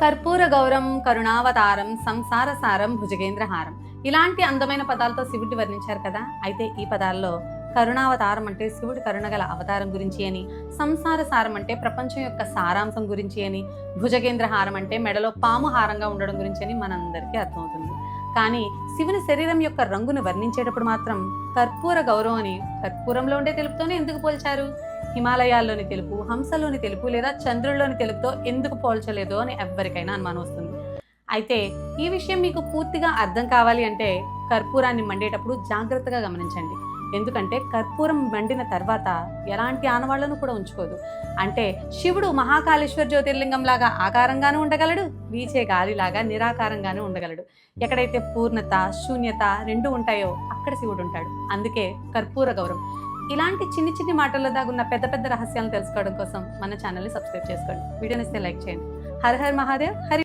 కర్పూర గౌరం కరుణావతారం సంసార సారం భుజగేంద్రహారం. ఇలాంటి అందమైన పదాలతో శివుడిని వర్ణించారు కదా? అయితే ఈ పదాల్లో కరుణావతారం అంటే శివుడి కరుణగల అవతారం గురించి అని సంసార సారం అంటే ప్రపంచం యొక్క సారాంశం గురించి అని భుజగేంద్రహారం అంటే మెడలో పాము హారంగా ఉండడం గురించి అని మనందరికీ అర్థమవుతుంది. కానీ శివుని శరీరం యొక్క రంగును వర్ణించేటప్పుడు మాత్రం కర్పూర గౌరవం అని కర్పూరంలో ఉండే తెలుపుతోనే ఎందుకు పోల్చారు? హిమాలయాల్లోని తెలుపు హంసలోని తెలుపు లేదా చంద్రుల్లోని తెలుపుతో ఎందుకు పోల్చలేదు అని ఎవ్వరికైనా అనుమానం వస్తుంది. అయితే ఈ విషయం మీకు పూర్తిగా అర్థం కావాలి అంటే కర్పూరాన్ని మండేటప్పుడు జాగ్రత్తగా గమనించండి. ఎందుకంటే కర్పూరం మండిన తర్వాత ఎలాంటి ఆనవాళ్ళను కూడా ఉంచుకోదు. అంటే శివుడు మహాకాళేశ్వర జ్యోతిర్లింగం లాగా ఆకారంగానూ ఉండగలడు వీచే గాలిలాగా నిరాకారంగానూ ఉండగలడు. ఎక్కడైతే పూర్ణత శూన్యత రెండు ఉంటాయో అక్కడ శివుడు ఉంటాడు. అందుకే కర్పూర గౌరవం. ఇలాంటి చిన్ని చిన్ని మాటల్లో దాగున్న పెద్ద పెద్ద రహస్యాలను తెలుసుకోవడం కోసం మన ఛానల్ని సబ్స్క్రైబ్ చేసుకోండి. వీడియోని ఇస్తే లైక్ చేయండి. Her her Mahadev Hari